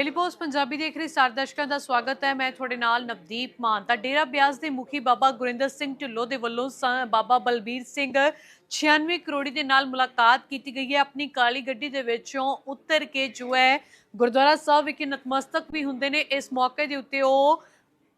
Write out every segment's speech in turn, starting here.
Daily post Punjabi ਦੇਖ ਰਹੇ ਸਾਰੇ ਦਰਸ਼ਕਾਂ ਦਾ ਸਵਾਗਤ ਹੈ। ਮੈਂ ਤੁਹਾਡੇ ਨਾਲ ਨਵਦੀਪ ਮਾਨ। ਤਾਂ ਡੇਰਾ ਬਿਆਸ ਦੇ ਮੁਖੀ ਬਾਬਾ ਗੁਰਿੰਦਰ ਸਿੰਘ ਢਿੱਲੋਂ ਦੇ ਵੱਲੋਂ ਸ- ਬਾਬਾ ਬਲਬੀਰ ਸਿੰਘ 96 ਕਰੋੜੀ ਦੇ ਨਾਲ ਮੁਲਾਕਾਤ ਕੀਤੀ ਗਈ ਹੈ। ਆਪਣੀ ਕਾਲੀ ਗੱਡੀ ਦੇ ਵਿੱਚੋਂ ਉਤਰ ਕੇ ਜੋ ਹੈ ਗੁਰਦੁਆਰਾ ਸਾਹਿਬ ਵਿਖੇ ਨਤਮਸਤਕ ਵੀ ਹੁੰਦੇ ਨੇ। ਇਸ ਮੌਕੇ ਦੇ ਉੱਤੇ ਉਹ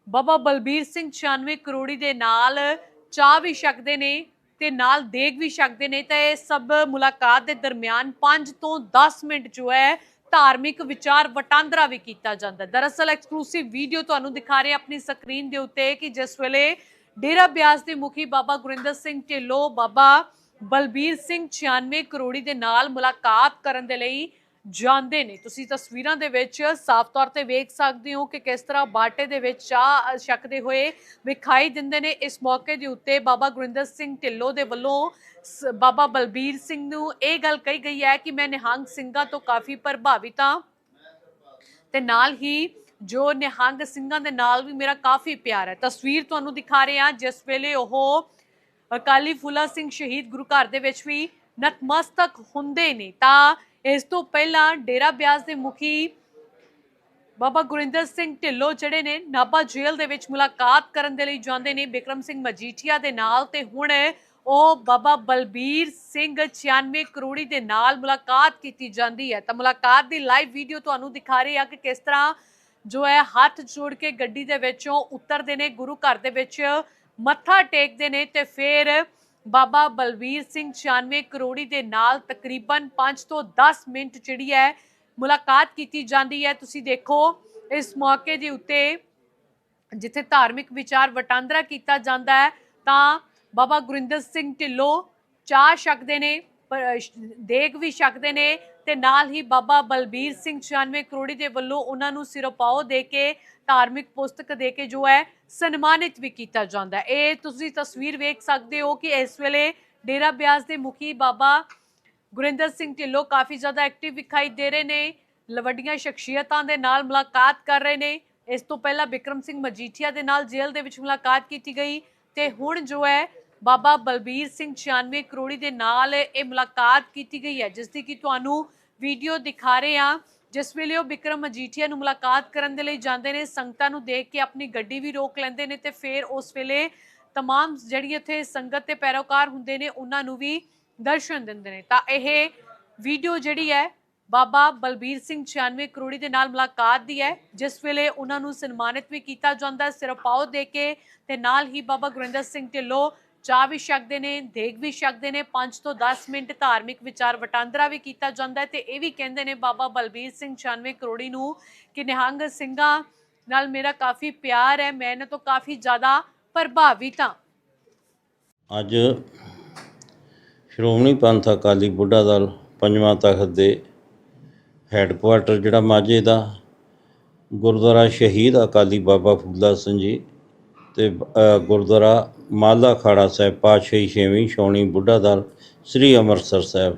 ਬਾਬਾ ਬਲਬੀਰ ਸਿੰਘ 96 ਕਰੋੜੀ ਦੇ ਨਾਲ ਚਾਹ ਵੀ ਛਕਦੇ ਨੇ ਤੇ ਨਾਲ ਦੇਖ ਵੀ ਛਕਦੇ ਨੇ। ਤਾਂ ਇਹ ਸਭ ਮੁਲਾਕਾਤ ਦੇ ਦਰਮਿਆਨ 5 ਤੋਂ 10 ਮਿੰਟ ਜੋ ਹੈ ਧਾਰਮਿਕ ਵਿਚਾਰ ਵਟਾਂਦਰਾ ਵੀ ਕੀਤਾ ਜਾਂਦਾ ਦਰਅਸਲ ਐਕਸਕਲੂਸਿਵ ਵੀਡੀਓ ਤੁਹਾਨੂੰ ਦਿਖਾ ਰਹੇ ਆਪਣੀ ਸਕਰੀਨ ਦੇ ਉੱਤੇ ਕਿ ਜਿਸ ਵੇਲੇ ਡੇਰਾ ਬਿਆਸ ਦੇ ਮੁਖੀ ਬਾਬਾ ਗੁਰਿੰਦਰ ਸਿੰਘ ਢਿੱਲੋਂ ਬਾਬਾ ਬਲਬੀਰ ਸਿੰਘ 96 ਕਰੋੜੀ ਦੇ ਨਾਲ ਮੁਲਾਕਾਤ ਕਰਨ ਦੇ ਲਈ ਜਾਂਦੇ ਨੇ ਤੁਸੀਂ ਤਸਵੀਰਾਂ ਦੇ ਵਿੱਚ ਸਾਫ਼ ਤੌਰ ਤੇ ਵੇਖ ਸਕਦੇ ਹੋ ਕਿ ਕਿਸ ਤਰ੍ਹਾਂ ਬਾਟੇ ਦੇ ਵਿੱਚ ਚਾਹ ਛਕਦੇ ਹੋਏ ਵਿਖਾਈ ਦਿੰਦੇ ਨੇ। ਇਸ ਮੌਕੇ ਦੇ ਉੱਤੇ ਬਾਬਾ ਗੁਰਿੰਦਰ ਸਿੰਘ ਢਿੱਲੋਂ ਦੇ ਵੱਲੋਂ ਬਾਬਾ ਬਲਬੀਰ ਸਿੰਘ ਨੂੰ ਇਹ ਗੱਲ ਕਹੀ ਗਈ ਹੈ ਕਿ ਮੈਂ ਨਿਹੰਗ ਸਿੰਘਾਂ ਤੋਂ ਕਾਫੀ ਪ੍ਰਭਾਵਿਤ ਹਾਂ ਤੇ ਨਾਲ ਹੀ ਜੋ ਨਿਹੰਗ ਸਿੰਘਾਂ ਦੇ ਨਾਲ ਵੀ ਮੇਰਾ ਕਾਫੀ ਪਿਆਰ ਹੈ। ਤਸਵੀਰ ਤੁਹਾਨੂੰ ਦਿਖਾ ਰਹੇ ਹਾਂ। ਜਿਸ ਵੇਲੇ ਉਹ ਅਕਾਲੀ ਫੂਲਾ ਸਿੰਘ ਸ਼ਹੀਦ ਗੁਰੂ ਘਰ ਦੇ ਵਿੱਚ ਵੀ ਨਤਮਸਤਕ ਹੁੰਦੇ ਨੇ ਤਾਂ ਇਸ ਤੋਂ ਪਹਿਲਾਂ ਡੇਰਾ ਬਿਆਸ ਦੇ ਮੁਖੀ ਬਾਬਾ ਗੁਰਿੰਦਰ ਸਿੰਘ ਢਿੱਲੋਂ ਜਿਹੜੇ ਨੇ ਨਾਭਾ ਜੇਲ੍ਹ ਦੇ ਵਿੱਚ ਮੁਲਾਕਾਤ ਕਰਨ ਦੇ ਲਈ ਜਾਂਦੇ ਨੇ ਬਿਕਰਮ ਸਿੰਘ ਮਜੀਠੀਆ ਦੇ ਨਾਲ ਤੇ ਹੁਣ ਉਹ ਬਾਬਾ ਬਲਬੀਰ ਸਿੰਘ 96 ਕਰੋੜੀ ਦੇ ਨਾਲ ਮੁਲਾਕਾਤ ਕੀਤੀ ਜਾਂਦੀ ਹੈ। ਤਾਂ ਮੁਲਾਕਾਤ ਦੀ ਲਾਈਵ ਵੀਡੀਓ ਤੁਹਾਨੂੰ ਦਿਖਾ ਰਹੀ ਆ ਕਿ ਕਿਸ ਤਰ੍ਹਾਂ ਜੋ ਹੈ ਹੱਥ ਜੋੜ ਕੇ ਗੱਡੀ ਦੇ ਵਿੱਚੋਂ ਉਤਰਦੇ ਨੇ, ਗੁਰੂ ਘਰ ਦੇ ਵਿੱਚ ਮੱਥਾ ਟੇਕਦੇ ਨੇ ਤੇ ਫਿਰ ਬਾਬਾ ਬਲਬੀਰ ਸਿੰਘ 96 ਕਰੋੜੀ ਦੇ ਨਾਲ ਤਕਰੀਬਨ 5 ਤੋਂ 10 ਮਿੰਟ ਜਿਹੜੀ ਹੈ ਮੁਲਾਕਾਤ ਕੀਤੀ ਜਾਂਦੀ ਹੈ। ਤੁਸੀਂ ਦੇਖੋ, ਇਸ ਮੌਕੇ ਦੇ ਉੱਤੇ ਜਿੱਥੇ ਧਾਰਮਿਕ ਵਿਚਾਰ ਵਟਾਂਦਰਾ ਕੀਤਾ ਜਾਂਦਾ ਹੈ, ਤਾਂ ਬਾਬਾ ਗੁਰਿੰਦਰ ਸਿੰਘ ਢਿੱਲੋਂ ਚਾਹ ਛਕਦੇ ਨੇ ਪਰ- ਦੇਗ ਵੀ ਛਕਦੇ ਨੇ ਤੇ ਨਾਲ ਹੀ ਬਾਬਾ ਬਲਬੀਰ ਸਿੰਘ 96 ਕਰੋੜੀ ਦੇ ਵੱਲੋਂ ਉਹਨਾਂ ਨੂੰ ਸਿਰੋਪਾਓ ਦੇ ਕੇ, ਧਾਰਮਿਕ ਪੁਸਤਕ ਦੇ ਕੇ ਜੋ ਹੈ, ਸਨਮਾਨਿਤ ਵੀ ਕੀਤਾ ਜਾਂਦਾ ਹੈ। ਇਹ ਤੁਸੀਂ ਤਸਵੀਰ ਵੇਖ ਸਕਦੇ ਹੋ ਕਿ ਇਸ ਵੇਲੇ ਡੇਰਾ ਬਿਆਸ ਦੇ ਮੁਖੀ ਬਾਬਾ ਗੁਰਿੰਦਰ ਸਿੰਘ ਢਿੱਲੋਂ ਕਾਫੀ ਜ਼ਿਆਦਾ ਐਕਟਿਵ ਵਿਖਾਈ ਦੇ ਰਹੇ ਨੇ ਲ- ਸ਼ਖਸੀਅਤਾਂ ਦੇ ਨਾਲ ਮੁਲਾਕਾਤ ਕਰ ਰਹੇ ਨੇ। ਇਸ ਤੋਂ ਪਹਿਲਾਂ ਬਿਕਰਮ ਸਿੰਘ ਮਜੀਠੀਆ ਦੇ ਨਾਲ ਜੇਲ੍ਹ ਦੇ ਵਿੱਚ ਮੁਲਾਕਾਤ ਕੀਤੀ ਗਈ ਤੇ ਹੁਣ ਜੋ ਹੈ ਬਾਬਾ ਬਲਬੀਰ ਸਿੰਘ 96 ਕਰੋੜੀ ਦੇ ਨਾਲ ਇਹ ਮੁਲਾਕਾਤ ਕੀਤੀ ਗਈ ਹੈ ਜਿਸ ਦੀ ਕਿ ਤੁਹਾਨੂੰ ਵੀਡੀਓ ਦਿਖਾ ਰਹੇ ਹਾਂ। ਜਿਸ ਵੇਲੇ ਉਹ ਬਿਕਰਮ ਮਜੀਠੀਆ ਨੂੰ ਮੁਲਾਕਾਤ ਕਰਨ ਦੇ ਲਈ ਜਾਂਦੇ ਨੇ, ਸੰਗਤਾਂ ਨੂੰ ਦੇਖ ਕੇ ਆਪਣੀ ਗੱਡੀ ਵੀ ਰੋਕ ਲੈਂਦੇ ਨੇ ਤੇ ਫਿਰ ਉਸ ਵੇਲੇ ਤਮਾਮ ਜਿਹੜੀ ਇੱਥੇ ਸੰਗਤ ਤੇ ਪੈਰੋਕਾਰ ਹੁੰਦੇ ਨੇ, ਉਹਨਾਂ ਨੂੰ ਵੀ ਦਰਸ਼ਨ ਦਿੰਦੇ ਨੇ। ਤਾਂ ਇਹ ਵੀਡੀਓ ਜਿਹੜੀ ਹੈ, ਬਾਬਾ ਬਲਬੀਰ ਸਿੰਘ 96 ਕਰੋੜੀ ਦੇ ਨਾਲ ਮੁਲਾਕਾਤ ਦੀ ਹੈ, ਜਿਸ ਵੇਲੇ ਉਹਨਾਂ ਨੂੰ ਸਨਮਾਨਿਤ ਵੀ ਕੀਤਾ ਜਾਂਦਾ ਹੈ। ਸਿਰਪਾਓ ਦੇ ਕੇ ਤੇ ਨਾਲ ਹੀ ਬਾਬਾ ਗੁਰਿੰਦਰ ਸਿੰਘ ਢਿੱਲੋਂ ਚਾਹ ਵੀ ਛਕਦੇ ਨੇ, ਦੇਗ ਵੀ ਛਕਦੇ ਨੇ 5 ਤੋਂ 10 ਮਿੰਟ ਧਾਰਮਿਕ ਵਿਚਾਰ ਵਟਾਂਦਰਾ ਵੀ ਕੀਤਾ ਜਾਂਦਾ ਹੈ ਤੇ ਇਹ ਵੀ ਕਹਿੰਦੇ ਨੇ ਬਾਬਾ ਬਲਬੀਰ ਸਿੰਘ 96 ਕਰੋੜੀ ਨੂੰ ਕਿ ਨਿਹੰਗ ਸਿੰਘਾਂ ਨਾਲ ਮੇਰਾ ਕਾਫੀ ਪਿਆਰ ਹੈ, ਮੈਂ ਇਹਨਾਂ ਤੋਂ ਕਾਫੀ ਜ਼ਿਆਦਾ ਪ੍ਰਭਾਵਿਤ ਹਾਂ। ਅੱਜ ਸ਼੍ਰੋਮਣੀ ਪੰਥ ਅਕਾਲੀ ਬੁੱਢਾ ਦਲ ਪੰਜਵਾਂ ਤਖਤ ਦੇ ਹੈੱਡਕੁਆਟਰ ਜਿਹੜਾ ਮਾਝੇ ਦਾ ਗੁਰਦੁਆਰਾ ਸ਼ਹੀਦ ਅਕਾਲੀ ਬਾਬਾ ਫੂਲਾ ਸਿੰਘ ਜੀ ਤੇ ਗੁਰਦੁਆਰਾ ਮਾਲਾ ਖਾੜਾ ਸਾਹਿਬ, ਪਾਤਸ਼ਾਹੀ ਛੇਵੀਂ ਛਾਉਣੀ ਬੁੱਢਾ ਦਲ, ਸ੍ਰੀ ਅੰਮ੍ਰਿਤਸਰ ਸਾਹਿਬ,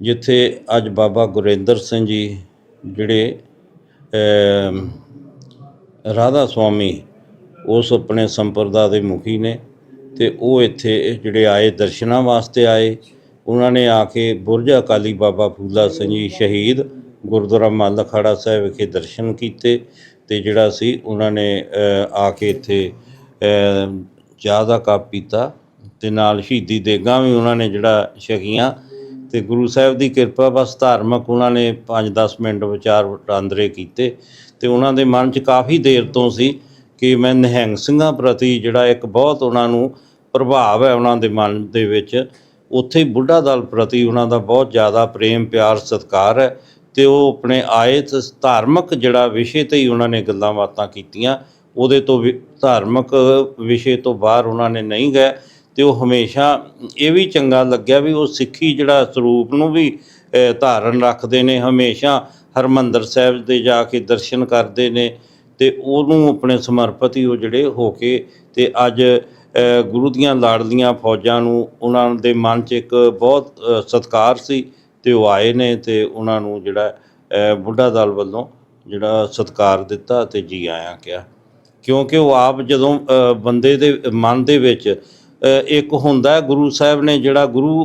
ਜਿੱਥੇ ਅੱਜ ਬਾਬਾ ਗੁਰਿੰਦਰ ਸਿੰਘ ਜੀ ਜਿਹੜੇ ਰਾਧਾ ਸੁਆਮੀ ਉਸ ਆਪਣੇ ਸੰਪਰਦਾ ਦੇ ਮੁਖੀ ਨੇ ਤੇ ਉਹ ਇੱਥੇ ਜਿਹੜੇ ਆਏ ਦਰਸ਼ਨਾਂ ਵਾਸਤੇ ਆਏ, ਉਹਨਾਂ ਨੇ ਆ ਕੇ ਬੁਰਜ ਅਕਾਲੀ ਬਾਬਾ ਫੂਲਾ ਸਿੰਘ ਜੀ ਸ਼ਹੀਦ ਗੁਰਦੁਆਰਾ ਮੱਲ ਅਖਾੜਾ ਸਾਹਿਬ ਵਿਖੇ ਦਰਸ਼ਨ ਕੀਤੇ ਤੇ ਜਿਹੜਾ ਸੀ, ਉਹਨਾਂ ਨੇ ਆ ਕੇ ਇੱਥੇ ਚਾਹ ਦਾ ਕੱਪ ਪੀਤਾ ਤੇ ਨਾਲ ਸ਼ਹੀਦੀ ਦੇਗਾ ਵੀ ਉਹਨਾਂ ਨੇ ਜਿਹੜਾ ਛਕੀਆਂ ਤੇ ਗੁਰੂ ਸਾਹਿਬ ਦੀ ਕਿਰਪਾ, ਬਸ ਧਾਰਮਿਕ ਉਹਨਾਂ ਨੇ 5-10 ਮਿੰਟ ਵਿਚਾਰ ਵਟਾਂਦਰੇ ਕੀਤੇ ਤੇ ਉਹਨਾਂ ਦੇ ਮਨ 'ਚ ਕਾਫੀ ਦੇਰ ਤੋਂ ਸੀ ਕਿ ਮੈਂ ਨਿਹੰਗ ਸਿੰਘਾਂ ਪ੍ਰਤੀ ਜਿਹੜਾ ਇੱਕ ਬਹੁਤ ਉਹਨਾਂ ਨੂੰ ਪ੍ਰਭਾਵ ਹੈ ਉਹਨਾਂ ਦੇ ਮਨ ਦੇ ਵਿੱਚ, ਉੱਥੇ ਹੀ ਬੁੱਢਾ ਦਲ ਪ੍ਰਤੀ ਉਹਨਾਂ ਦਾ ਬਹੁਤ ਜ਼ਿਆਦਾ ਪ੍ਰੇਮ, ਪਿਆਰ, ਸਤਿਕਾਰ ਹੈ ਤੇ ਉਹ ਆਪਣੇ ਆਏ ਤੇ ਧਾਰਮਿਕ ਜਿਹੜਾ ਵਿਸ਼ੇ ਤੇ ਹੀ ਉਹਨਾਂ ਨੇ ਗੱਲਾਂ ਬਾਤਾਂ ਕੀਤੀਆਂ ਉਹਦੇ ਤੋਂ ਵੀ ਧਾਰਮਿਕ ਵਿਸ਼ੇ ਤੋਂ ਬਾਹਰ ਉਹਨਾਂ ਨੇ ਨਹੀਂ ਗਏ ਤੇ ਉਹ ਹਮੇਸ਼ਾ ਇਹ ਵੀ ਚੰਗਾ ਲੱਗਿਆ ਵੀ ਉਹ ਸਿੱਖੀ ਜਿਹੜਾ ਸਰੂਪ ਨੂੰ ਵੀ ਧਾਰਨ ਰੱਖਦੇ ਨੇ ਹਮੇਸ਼ਾ ਹਰਮੰਦਰ ਸਾਹਿਬ ਦੇ ਜਾ ਕੇ ਦਰਸ਼ਨ ਕਰਦੇ ਨੇ ਤੇ ਉਹਨੂੰ ਆਪਣੇ ਸਮਰਪਿਤ ਹੀ ਉਹ ਜਿਹੜੇ ਹੋ ਕੇ ਤੇ ਅੱਜ ਗੁਰੂ ਦੀਆਂ ਲਾੜਲੀਆਂ ਫੌਜਾਂ ਨੂੰ ਉਹਨਾਂ ਦੇ ਮਨ 'ਚ ਇੱਕ ਬਹੁਤ ਅ, ਸਤਿਕਾਰ ਸੀ ਤੇ ਉਹ ਆਏ ਨੇ ਤੇ ਉਹਨਾਂ ਨੂੰ ਜਿਹੜਾ ਬੁੱਢਾ ਦਲ ਵੱਲੋਂ ਜਿਹੜਾ ਸਤਿਕਾਰ ਦਿੱਤਾ ਤੇ ਜੀ ਆਇਆਂ ਕਿਹਾ। ਕਿਉਂਕਿ ਉਹ ਆਪ ਜਦੋਂ ਬੰਦੇ ਦੇ ਮਨ ਦੇ ਵਿੱਚ ਇੱਕ ਹੁੰਦਾ ਗੁਰੂ ਸਾਹਿਬ ਨੇ ਜਿਹੜਾ ਗੁਰੂ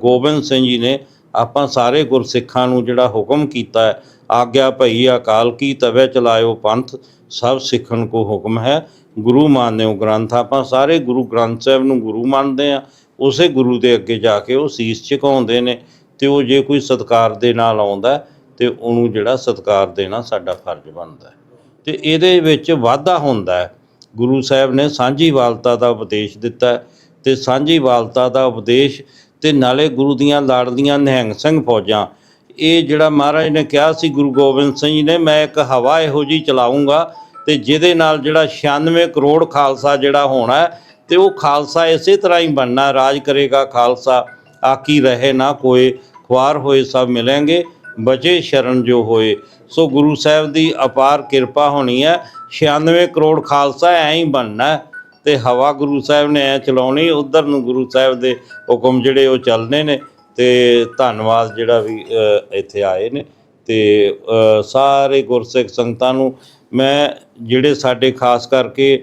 ਗੋਬਿੰਦ ਸਿੰਘ ਜੀ ਨੇ ਆਪਾਂ ਸਾਰੇ ਗੁਰਸਿੱਖਾਂ ਨੂੰ ਜਿਹੜਾ ਹੁਕਮ ਕੀਤਾ ਹੈ, ਆਗਿਆ ਭਈ ਅਕਾਲ ਕੀ ਤਵੇ ਚਲਾਇਓ ਪੰਥ, ਸਭ ਸਿੱਖਣ ਕੋ ਹੁਕਮ ਹੈ। ਗੁਰੂ ਮਾਨਿਓ ਗ੍ਰੰਥ, ਆਪਾਂ ਸਾਰੇ ਗੁਰੂ ਗ੍ਰੰਥ ਸਾਹਿਬ ਨੂੰ ਗੁਰੂ ਮੰਨਦੇ ਆ ਉਸੇ ਗੁਰੂ ਦੇ ਅੱਗੇ ਜਾ ਕੇ ਉਹ ਸੀਸ ਝੁਕਾਉਂਦੇ ਨੇ। ਤੇ ਉਹ ਜੇ ਕੋਈ ਸਤਕਾਰ ਦੇ ਨਾਲ ਆਉਂਦਾ ਹੈ, ਤੇ ਉਹਨੂੰ ਜਿਹੜਾ ਸਤਕਾਰ ਦੇਣਾ ਸਾਡਾ ਫਰਜ਼ ਬਣਦਾ ਹੈ। ਤੇ ਇਹਦੇ ਵਿੱਚ ਵਾਧਾ ਹੁੰਦਾ ਗੁਰੂ ਸਾਹਿਬ ਨੇ ਸਾਂਝੀ ਵਾਲਤਾ ਦਾ ਉਪਦੇਸ਼ ਦਿੱਤਾ ਹੈ ਸਾਂਝੀ ਵਾਲਤਾ ਦਾ ਉਪਦੇਸ਼ ਤੇ ਨਾਲੇ ਗੁਰੂ ਦੀਆਂ ਲਾੜਲੀਆਂ ਨਿਹੰਗ ਸਿੰਘ ਫੌਜਾਂ ਇਹ ਜਿਹੜਾ ਮਹਾਰਾਜ ਨੇ ਕਿਹਾ ਸੀ ਗੁਰੂ ਗੋਬਿੰਦ ਸਿੰਘ ਜੀ ਨੇ ਮੈਂ ਇੱਕ ਹਵਾ ਇਹੋ ਜੀ ਚਲਾਉਂਗਾ ਤੇ ਜਿਹਦੇ ਨਾਲ ਜਿਹੜਾ 96 ਕਰੋੜ ਖਾਲਸਾ ਜਿਹੜਾ ਹੋਣਾ ਹੈ, ਤੇ ਉਹ ਖਾਲਸਾ ਇਸੇ ਤਰ੍ਹਾਂ ਹੀ ਬਣਨਾ ਰਾਜ ਕਰੇਗਾ ਖਾਲਸਾ। ਆਕੀ ਰਹੇ, ਨਾ ਕੋਏ ਖੁਆਰ ਹੋਏ, ਸਭ ਮਿਲेंगे ਬਚੇ ਸ਼ਰਨ ਜੋ ਹੋਏ। ਸੋ ਗੁਰੂ ਸਾਹਿਬ ਦੀ ਅਪਾਰ ਕਿਰਪਾ ਹੋਣੀ ਹੈ। 96 ਕਰੋੜ ਖਾਲਸਾ ਐਂ ਹੀ ਬਣਨਾ ਹੈ ਤੇ ਹਵਾ ਗੁਰੂ ਸਾਹਿਬ ਨੇ ਐ ਚਲਾਉਣੀ, ਉਧਰ ਨੂੰ ਗੁਰੂ ਸਾਹਿਬ ਦੇ ਹੁਕਮ ਜਿਹੜੇ ਉਹ ਚੱਲਣੇ ਨੇ ਤੇ ਧੰਨਵਾਦ ਜਿਹੜਾ ਵੀ ਇੱਥੇ ਆਏ ਨੇ ਤੇ ਸਾਰੇ ਗੁਰਸਿੱਖ ਸੰਗਤਾਂ ਨੂੰ ਮੈਂ ਜਿਹੜੇ ਸਾਡੇ ਖਾਸ ਕਰਕੇ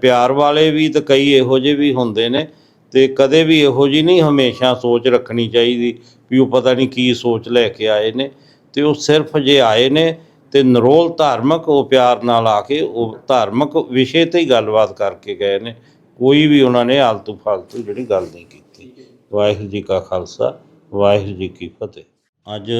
ਪਿਆਰ ਵਾਲੇ ਵੀ ਤੇ ਕਈ ਇਹੋ ਜਿਹੇ ਵੀ ਹੁੰਦੇ ਨੇ ਤੇ ਕਦੇ ਵੀ ਇਹੋ ਜਿਹੀ ਨਹੀਂ ਹਮੇਸ਼ਾ ਸੋਚ ਰੱਖਣੀ ਚਾਹੀਦੀ ਵੀ ਉਹ ਪਤਾ ਨਹੀਂ ਕੀ ਸੋਚ ਲੈ ਕੇ ਆਏ ਨੇ। ਤੇ ਉਹ ਸਿਰਫ ਜੇ ਆਏ ਨੇ ਤੇ ਨਰੋਲ ਧਾਰਮਿਕ ਉਹ ਪਿਆਰ ਨਾਲ ਆ ਕੇ ਉਹ ਧਾਰਮਿਕ ਵਿਸ਼ੇ ਤੇ ਹੀ ਗੱਲਬਾਤ ਕਰਕੇ ਗਏ ਨੇ। ਕੋਈ ਵੀ ਉਹਨਾਂ ਨੇ ਆਲਤੂ ਫਾਲਤੂ ਜਿਹੜੀ ਗੱਲ ਨਹੀਂ ਕੀਤੀ। ਵਾਹਿਗੁਰੂ ਜੀ ਕਾ ਖਾਲਸਾ, ਵਾਹਿਗੁਰੂ ਜੀ ਕੀ ਫਤਿਹ। ਅੱਜ